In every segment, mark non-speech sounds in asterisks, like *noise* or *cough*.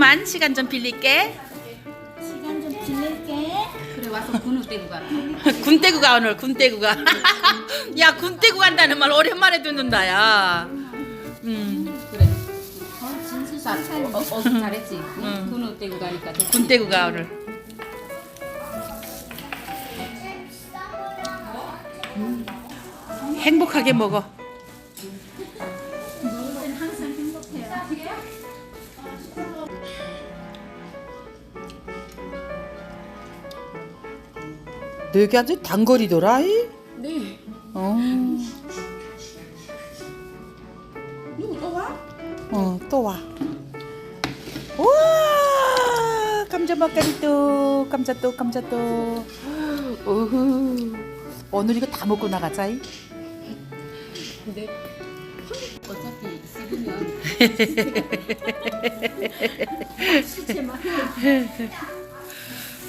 잠깐만 시간 좀 빌릴게. 시간 좀 빌릴게. 그래 와서 군우 떼고 가라. *laughs* 군대구 가 오늘 군대구가. *laughs* 야 군대구 간다는 말 오랜만에 듣는다 야. 음 그래. 어, 진수 잘, 잘 어, 어, 잘했지. 응? 군우 떼고 가니까 됐지. 군대구가 오늘. 음, 행복하게 먹어. 너게 아주 단거리더라. 이? 네. 어. 누구 또 와? 어, 또 와. 우와! 감자 맛깔이 또, 감자 또, 감자 또. 우후. 오늘 이거 다 먹고 나가자. 이. 근데 어차피 씹으면 *laughs* 시체.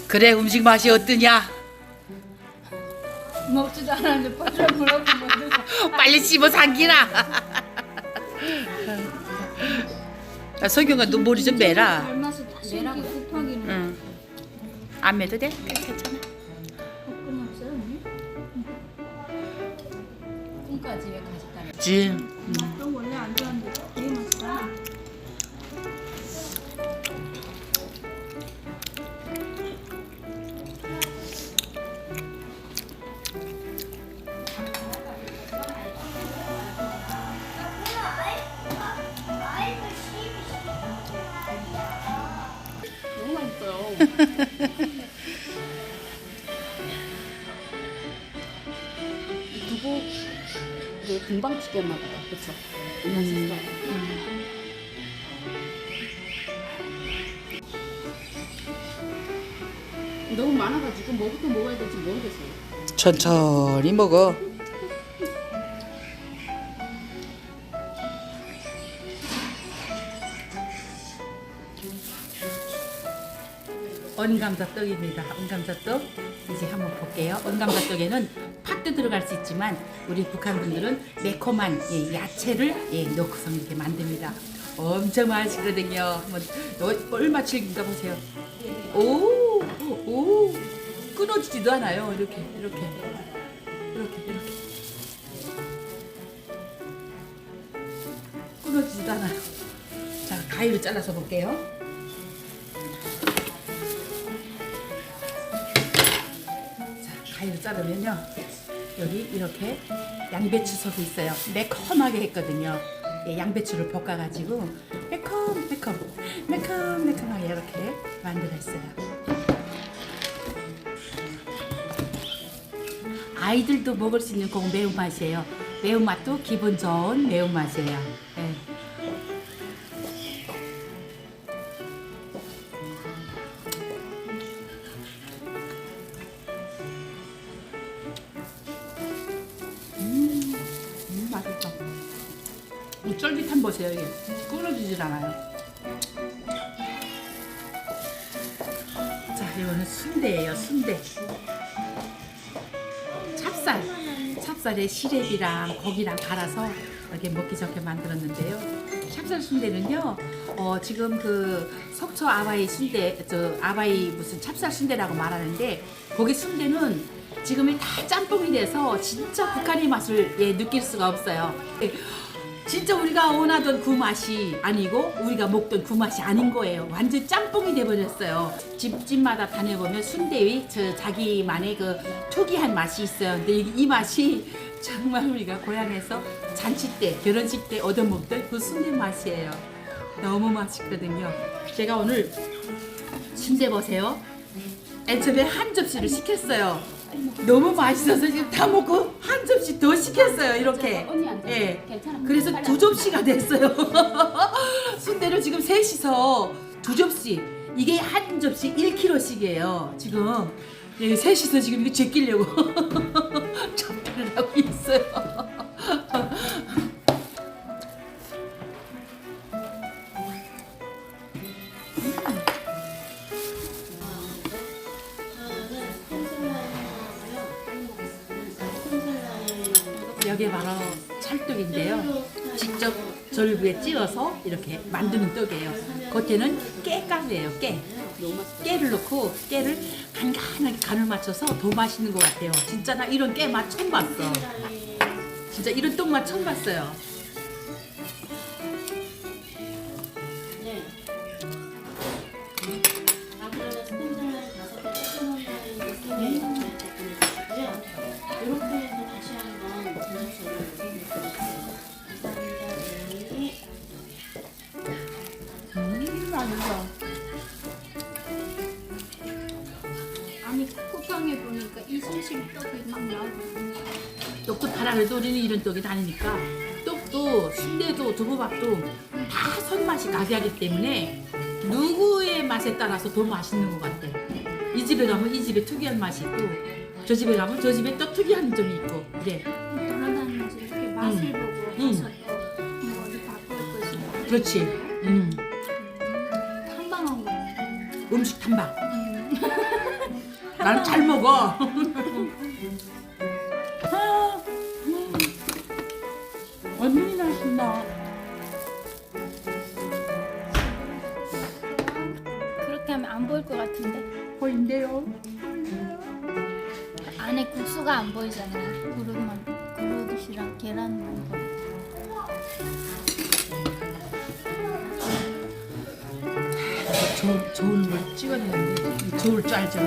그래, 음식 맛이 어떠냐? 먹지도 않았는데 빨리 물어보면 *laughs* 빨리 씹어 삼기라. 야, 석영아, 너 머리 좀 매라. 얼마서 내라고 급하기는 응. 안 매도 돼? 괜찮아. 볶음 없어요 언니? 꿈까지 왜 가졌다는. 지. 또 원래 안 좋아하는데 두부 그 금방 튀겼나 보다. 그쵸? 맛있어. 너무 많아가지고 뭐부터 먹어야 될지 모르겠어요. 천천히 먹어. 언감자떡입니다. 언감자떡 이제 한번 볼게요. 언감자떡에는 팥도 들어갈 수 있지만 우리 북한 분들은 매콤한 예, 야채를 예, 넣고서 이렇게 만듭니다. 엄청 맛있거든요. 한번 어, 얼마 질긴가 보세요. 오, 오, 끊어지지도 않아요. 이렇게, 이렇게, 이렇게, 이렇게. 끊어지지도 않아요. 자, 가위로 잘라서 볼게요. 가위로 자르면요. 여기 이렇게 양배추 속이 있어요. 매콤하게 했거든요. 예, 양배추를 볶아가지고 매콤, 매콤, 매콤, 매콤하게 이렇게 만들었어요. 아이들도 먹을 수 있는 그 매운맛이에요. 매운맛도 기분 좋은 매운맛이에요. 이 쫄깃함 보세요. 이게 끊어지질 않아요. 자, 이거는 순대예요. 순대. 찹쌀. 찹쌀에 시래기랑 고기랑 갈아서 이렇게 먹기 좋게 만들었는데요. 찹쌀 순대는요. 어, 지금 그 속초 아바이 순대, 저 아바이 무슨 찹쌀 순대라고 말하는데 거기 순대는 지금이 다 짬뽕이 돼서 진짜 북한의 맛을 예, 느낄 수가 없어요. 예, 진짜 우리가 원하던 그 맛이 아니고 우리가 먹던 그 맛이 아닌 거예요. 완전 짬뽕이 돼버렸어요. 집집마다 다녀보면 순대의 저 자기만의 그 특이한 맛이 있어요. 근데 이, 이 맛이 *laughs* 정말 우리가 고향에서 잔치 때, 결혼식 때 얻어먹던 그 순대 맛이에요. 너무 맛있거든요. 제가 오늘 순대 보세요. 애초에 한 접시를 시켰어요. 너무 맛있어서 지금 다 먹고 한 접시 더 시켰어요. 이렇게. 예. 그래서 두 접시가 됐어요. *laughs* 순대를 지금 셋이서 두 접시. 이게 한 접시 1kg씩이에요. 지금 예, 셋이서 지금 이거 제끼려고 *laughs* 접대를 하고 있어요. 여기 바로 찰떡인데요. 직접 절구에 찧어서 이렇게 만드는 떡이에요. 겉에는 깨가루예요. 깨. 깨를 넣고 깨를 간간하게 간을 맞춰서 더 맛있는 것 같아요. 진짜 나 이런 깨 맛 처음 봤어. 진짜 이런 떡 맛 처음 봤어요. 쿠팡에 보니까 이순실 떡이 막 나오고 떡도 그래도 우리는 이런 떡이 다니니까 떡도 순대도 두부밥도 다 손맛이 가게하기 때문에 누구의 맛에 따라서 더 맛있는 것 같아. 이 집에 가면 이 집에 특이한 맛이 있고 저 집에 가면 저 집에 또 특이한 점이 있고 그래. 돌아다니면서 이렇게 맛을 음. 보고 음. 해서 또뭐 어디 바꿀 것이 그렇지. 음. 탐방한 거 음식 탐방. 나는 잘 먹어. 아, 음. 언니 맛있다. 그렇게 하면 안 보일 것 같은데 보인대요. 안에 국수가 안 보이잖아요 그릇만 그릇이랑 계란만 보여 저, 저울 물 찍어내는데 저울 줄 알죠?